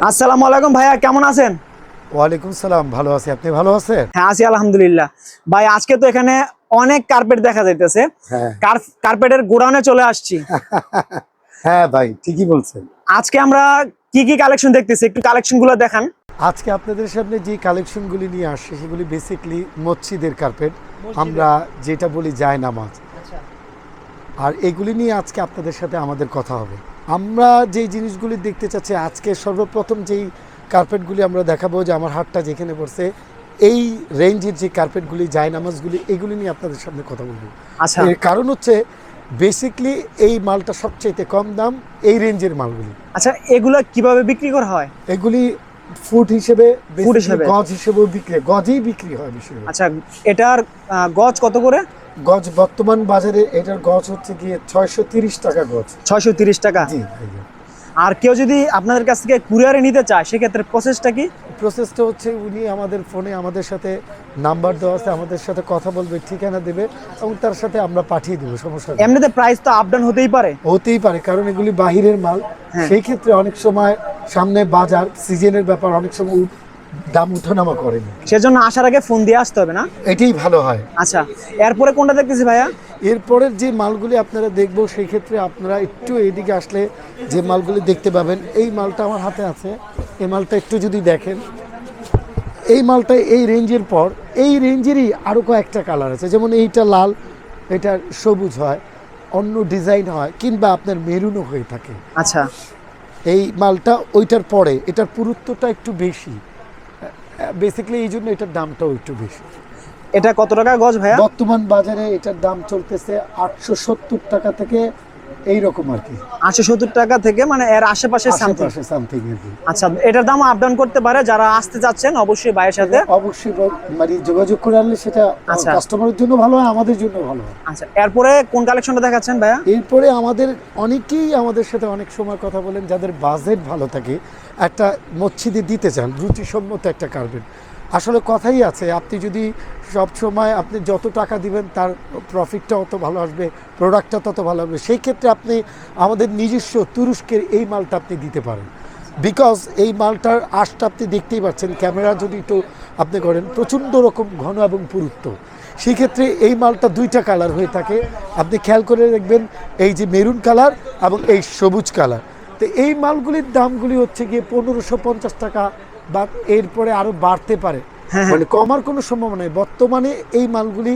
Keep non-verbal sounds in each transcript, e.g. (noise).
আসসালামু আলাইকুম ভাইয়া কেমন আছেন? ওয়ালাইকুম সালাম ভালো আছি। আপনি ভালো আছেন? হ্যাঁ আছি আলহামদুলিল্লাহ। ভাই আজকে তো এখানে অনেক কার্পেট দেখা যাইতেছে। হ্যাঁ। কার্পেটের গোডাউনে চলে আসছি। (laughs) হ্যাঁ ভাই ঠিকই বলছেন। আজকে আমরা কি কি কালেকশন দেখতেছি? একটু কালেকশনগুলো দেখান। আজকে আপনাদের সামনে যে কালেকশনগুলি নিয়ে আসছে সেগুলি বেসিকলি মসজিদের কার্পেট আমরা যেটা বলি যায় নামাজ আর এগুলি নিয়ে আজকে আপনাদের সাথে আমাদের কথা হবে। আমরা যেই জিনিসগুলি দেখতে চাচ্ছি আজকে সর্বপ্রথম যেই কার্পেটগুলি আমরা দেখাবো যে আমার হাতটা যেখানে পড়ছে এই রেঞ্জের যে কার্পেটগুলি যায় নামাজগুলি এগুলি নিয়ে আপনাদের সামনে কথা বলব। আচ্ছা। এর কারণ হচ্ছে বেসিকলি এই মালটা সবচাইতে কম দাম এই রেঞ্জের মালগুলি। আচ্ছা এগুলো কীভাবে বিক্রি করা হয়? এগুলি ফুট হিসেবে ফুট হিসেবে। গজ হিসেবেও বিক্রি। গজেই বিক্রি হয় আচ্ছা এটার গজ কত করে গজ বর্তমান বাজারে এটার গজ হচ্ছে গিয়ে ছয়শো তিরিশ টাকা গজ ছয়শো তিরিশ টাকা জি আর কেউ যদি আপনাদের কাছ থেকে কুরিয়ারে নিতে চায় সেক্ষেত্রে প্রসেসটা কি প্রসেসটা হচ্ছে উনি আমাদের ফোনে আমাদের সাথে নাম্বার দেওয়া আছে আমাদের সাথে কথা বলবে ঠিকানা দেবে এবং তার সাথে আমরা পাঠিয়ে দেবো সমস্যা নেই। এমনিতে প্রাইস তো আপ ডাউন হতেই পারে হতেই পারে কারণ এগুলি বাহিরের মাল হ্যাঁ। সেই ক্ষেত্রে অনেক সময় সামনে বাজার সিজনের ব্যাপার অনেক সময় দাম উঠানামা করে সেজন্য আসার আগে ফোন দিয়ে আসতে হবে না? এটাই ভালো হয়। আচ্ছা এরপরে কোনটা দেখতেছি ভাইয়া? এরপরের যে মালগুলি আপনারা দেখব সেই ক্ষেত্রে আপনারা একটু এদিকে আসলে যে মালগুলি দেখতে পাবেন এই মালটা আমার হাতে আছে। এই মালটা একটু যদি দেখেন। এই মালটা এই রেঞ্জের পর এই রেঞ্জেরই আরও কয়েকটা কালার আছে। যেমন এইটা লাল এটা সবুজ হয় অন্য ডিজাইন হয় কিংবা আপনার মেরুনও হয়ে থাকে। আচ্ছা। এই মালটা ওইটার পরে এটার পুরুত্বটা একটু বেশি। বেসিক্যালি এই জন্য এটার দামটাও একটু বেশি। এটা কত টাকা গজ ভাইয়া? বর্তমান বাজারে এটার দাম চলতেছে আটশো সত্তর টাকা থেকে এই রকম আর কি। আটশো সত্তর টাকা থেকে মানে এর আশেপাশে সামথিং সামথিং আচ্ছা এটার দাম আপ ডাউন করতে পারে যারা আসতে যাচ্ছেন অবশ্যই ভাইয়ের সাথে। অবশ্যই মানে যোগাযোগ করে আনলে সেটা আচ্ছা। কাস্টমারের জন্য ভালো হয় আমাদের জন্য ভালো হয়। আচ্ছা এরপরে কোন কালেকশনটা দেখাচ্ছেন ভাইয়া? এরপরে আমাদের অনেকেই আমাদের সাথে অনেক সময় কথা বলেন যাদের বাজেট ভালো থাকে একটা মচ্ছিদে দিতে চান রুচিসম্মত একটা কার্পেট আসলে কথাই আছে, আপনি যদি সব সময় আপনি যত টাকা দিবেন তার প্রফিটটা অত ভালো আসবে প্রোডাক্টটা তত ভালো হবে সেই ক্ষেত্রে আপনি আমাদের নিজস্ব তুরস্কের এই মালটা আপনি দিতে পারেন। বিকজ এই মালটার আশটা আপনি দেখতেই পাচ্ছেন ক্যামেরা যদি একটু আপনি করেন, প্রচণ্ড রকম ঘন এবং পুরুত্ব। সেক্ষেত্রে এই মালটা দুইটা কালার হয়ে থাকে। আপনি খেয়াল করে দেখবেন, এই যে মেরুন কালার এবং এই সবুজ কালার তো এই মালগুলির দামগুলি হচ্ছে গিয়ে পনেরোশো পঞ্চাশ টাকা বা এরপরে আরও বাড়তে পারে। হ্যাঁ, মানে কমার কোনো সম্ভাবনা নেই। বর্তমানে এই মালগুলি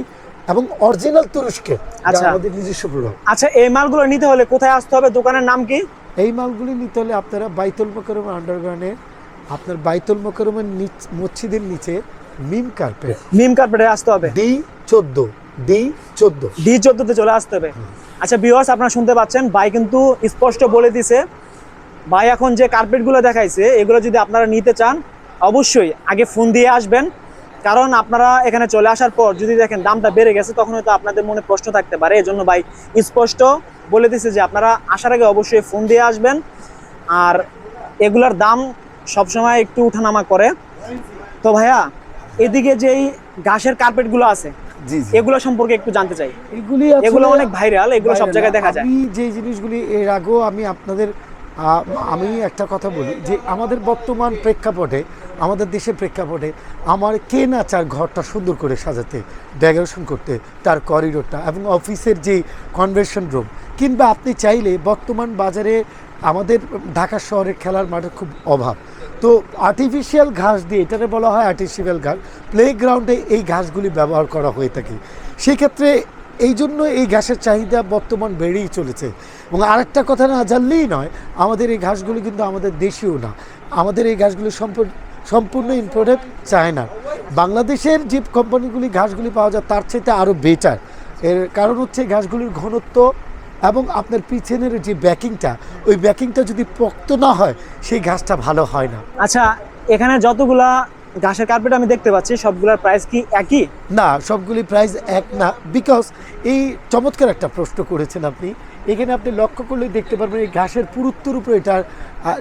এবং অরিজিনাল তুরস্কে আচ্ছা। আমাদের নিজস্ব প্রোডাক্ট আচ্ছা এই মালগুলো নিতে হলে কোথায় আসতে হবে? দোকানের নাম কি? এই মালগুলি নিতে হলে আপনারা বাইতুল মোকরম আন্ডারগ্রাউন্ডে আপনার বাইতুল মোকরমের মসজিদের নিচে মিম কার্পেট। নিম কার্পেটে আসতে হবে? ডি চোদ্দ ডি চোদ্দ। ডি চোদ্দতে চলে আসতে হবে। আচ্ছা বিওয়াস আপনারা শুনতে পাচ্ছেন ভাই কিন্তু স্পষ্ট বলে দিছে ভাই এখন যে কার্পেটগুলো দেখাইছে এগুলো যদি আপনারা নিতে চান অবশ্যই আগে ফোন দিয়ে আসবেন। কারণ আপনারা এখানে চলে আসার পর যদি দেখেন দামটা বেড়ে গেছে তখন হয়তো আপনাদের মনে প্রশ্ন থাকতে পারে। এই জন্য ভাই স্পষ্ট বলে দিছে যে আপনারা আসার আগে অবশ্যই ফোন দিয়ে আসবেন। আর এগুলার দাম সবসময় একটু উঠানামা করে। তো ভাইয়া এদিকে যেই ঘাসের কার্পেটগুলো আছে জি জি। এগুলো সম্পর্কে একটু জানতে চাই। এগুলি এগুলো অনেক ভাইরাল এগুলো সব জায়গায় দেখা যায়। আমি যে জিনিসগুলি এর আগেও আমি আপনাদের আমি একটা কথা বলি যে আমাদের বর্তমান প্রেক্ষাপটে, আমাদের দেশের প্রেক্ষাপটে আমার কে না চার ঘরটা সুন্দর করে সাজাতে ডেকোরেশন করতে, তার করিডোরটা এবং অফিসের যে কনভেনশন রুম কিংবা আপনি চাইলে বর্তমান বাজারে আমাদের ঢাকা শহরের খেলার মাঠের খুব অভাব। তো আর্টিফিশিয়াল ঘাস দিয়ে, এটাকে বলা হয় আর্টিফিশিয়াল ঘাস প্লেগ্রাউন্ডে এই ঘাসগুলি ব্যবহার করা হয়ে থাকে। সেক্ষেত্রে এই জন্য এই ঘাসের চাহিদা বর্তমান বেড়েই চলেছে। এবং আরেকটা কথা না জানলেই নয়, আমাদের এই ঘাসগুলি কিন্তু আমাদের দেশীয় না। আমাদের এই ঘাসগুলি সম্পূর্ণ সম্পূর্ণ ইম্পোর্টেড চায়না বাংলাদেশের যে কোম্পানিগুলি ঘাসগুলি পাওয়া যায়, তার চাইতে আরও বেটার এর কারণ হচ্ছে ঘাসগুলির ঘনত্ব এবং আপনার পিছনের যে ব্যাকিংটা ওই ব্যাকিংটা যদি পোক্ত না হয়, সেই ঘাসটা ভালো হয় না। আচ্ছা এখানে যতগুলা ঘাসের কার্পেট আমি দেখতে পাচ্ছি সবগুলার প্রাইস কি একই? না সবগুলি প্রাইস এক না বিকজ এই চমৎকার একটা প্রশ্ন করেছেন আপনি। এখানে আপনি লক্ষ্য করলে দেখতে পারবেন এই ঘাসের পুরুত্বর উপর এটা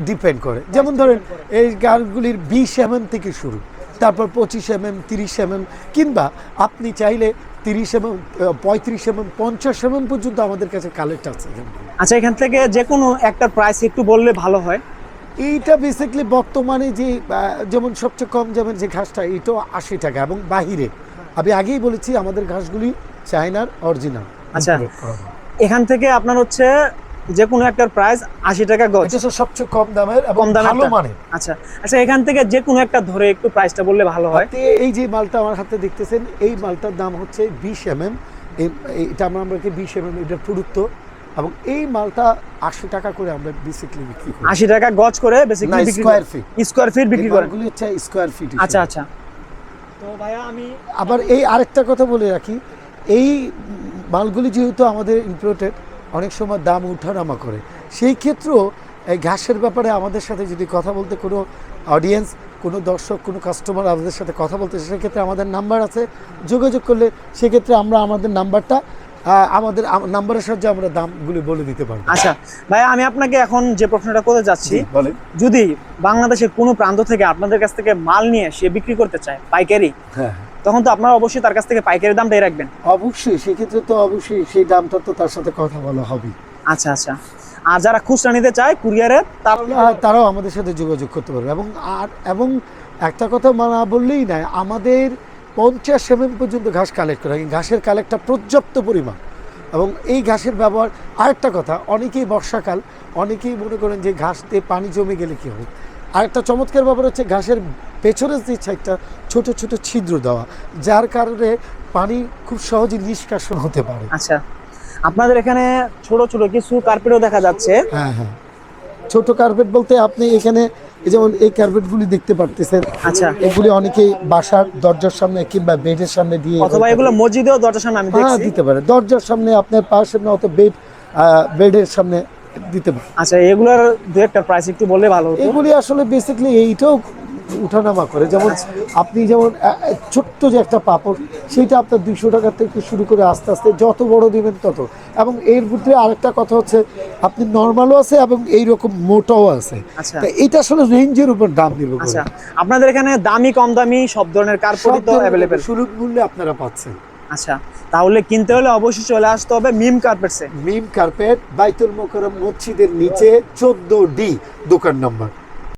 ডিপেন্ড করে। যেমন ধরেন এই গাছগুলির বিশ এমএম থেকে শুরু তারপর পঁচিশ এমএম তিরিশ এমএম কিংবা আপনি চাইলে তিরিশ এমএম পঁয়ত্রিশ এমএম পঞ্চাশ এমএম পর্যন্ত আমাদের কাছে কালেক্ট আছে আচ্ছা এখান থেকে যে কোনো একটা প্রাইস একটু বললে ভালো হয়। এইটা বেসিক্যালি বর্তমানে যে যেমন সবচেয়ে কম যেমন যে ঘাসটা এটাও আশি টাকা। এবং বাহিরে আমি আগেই বলেছি আমাদের ঘাসগুলি চায়নার অরিজিনাল আচ্ছা। এখান থেকে আপনার হচ্ছে যে কোনো একটার প্রাইস আশি টাকা গজ। এটা সবচেয়ে কম দামের এবং কম দামের ভালো মানের। আচ্ছা আচ্ছা এখান থেকে যে কোনো একটা ধরে একটু প্রাইসটা বললে ভালো হয়। এই যে মালটা আমার হাতে দেখতেছেন এই মালটার দাম হচ্ছে বিশ এম এম এটা আমরা আমরা বিশ এম এম এটা পুরুত্ব? এবং এই মালটা আশি টাকা করে আমরা বেসিক্যালি বিক্রি করি। আশি টাকা গজ করে বিক্রি স্কোয়ার ফিট স্কোয়ার ফিট বিক্রি করে মালগুলি হচ্ছে স্কোয়ার ফিট আচ্ছা আচ্ছা। তো ভাইয়া আমি আবার এই আরেকটা কথা বলে রাখি এই মালগুলি যেহেতু আমাদের ইম্পোর্টেড অনেক সময় দাম উঠানামা করে। সেই ক্ষেত্রেও এই ঘাসের ব্যাপারে আমাদের সাথে যদি কথা বলতে কোনো অডিয়েন্স কোনো দর্শক কোনো কাস্টমার আমাদের সাথে কথা বলতে সেক্ষেত্রে আমাদের নাম্বার আছে। যোগাযোগ করলে সেক্ষেত্রে আমরা আমাদের নাম্বারটা আমাদের নাম্বারের সাহায্যে আমরা দামগুলি বলে দিতে পারব। আচ্ছা ভাইয়া আমি আপনাকে এখন যে প্রশ্নটা করতে যাচ্ছি যদি বাংলাদেশের কোনো প্রান্ত থেকে আপনাদের কাছ থেকে মাল নিয়ে সে বিক্রি করতে চায় পাইকারি হ্যাঁ। তখন তো আপনারা অবশ্যই তার কাছ থেকে পাইকারি দামটাই রাখবেন। অবশ্যই সেক্ষেত্রে তো অবশ্যই সেই দামটা তো তার সাথে কথা বলা হবে আচ্ছা আচ্ছা। আর যারা খুচরা নিতে চায় কুরিয়ারে তারাও আমাদের সাথে যোগাযোগ করতে পারবে। এবং আর এবং একটা কথা না বললেই নয় আমাদের পঞ্চাশ এমএম পর্যন্ত ঘাস কালেক্ট করা হয়। ঘাসের কালেক্টটা পর্যাপ্ত পরিমাণ। এবং এই ঘাসের ব্যবহার আরেকটা কথা অনেকেই বর্ষাকাল অনেকেই মনে করেন যে ঘাসতে পানি জমে গেলে কী হবে? আরেকটা চমৎকার ব্যাপার হচ্ছে ঘাসের পেছনের যে সাইডটা ছোট ছোট ছিদ্র দেওয়া যার কারণে পানি খুব সহজে নিষ্কাশন হতে পারে। আচ্ছা আপনাদের এখানে ছোট ছোট কিছু কার্পেটও দেখা যাচ্ছে। হ্যাঁ হ্যাঁ। ছোট কার্পেট বলতে আপনি এখানে যেমন এই কার্পেটগুলি দেখতে পারতেছেন আচ্ছা। এগুলি অনেকেই বাসার দরজার সামনে কিংবা বেডের সামনে দিয়ে অথবা এগুলো মসজিদেও দরজার সামনে আমি হ্যাঁ দিতে পারে। দরজার সামনে আপনার পায়ের সামনে অত বেড বেডের সামনে দিতে পারে। আচ্ছা এগুলোর দু একটা প্রাইস একটু বললে ভালো হতো। এগুলি আসলে বেসিক্যালি এইটাও উঠানামা করে। যেমন আপনি যেমন ছোট্ট যে একটা পাপড় সেইটা আপনার দুইশো টাকা থেকে শুরু করে আস্তে আস্তে যত বড় দিবেন তত। এবং এর ভিতরে আরেকটা কথা হচ্ছে আপনি নর্মালও আছে এবং এইরকম মোটাও আছে। আচ্ছা। তা এটা আসলে রেঞ্জের উপর দাম নির্ভর করে। আচ্ছা আপনাদের এখানে দামি কম দামি সব ধরনের কার্পেটই তো অ্যাভেলেবেল সুলভ মূল্যে আপনারা পাচ্ছেন। আচ্ছা তাহলে কিনতে হলে অবশ্যই চলে আসতে হবে মিম কার্পেটসে মিম কার্পেট বাইতুল মোকরম মসজিদের নিচে চোদ্দ ডি দোকান নাম্বার।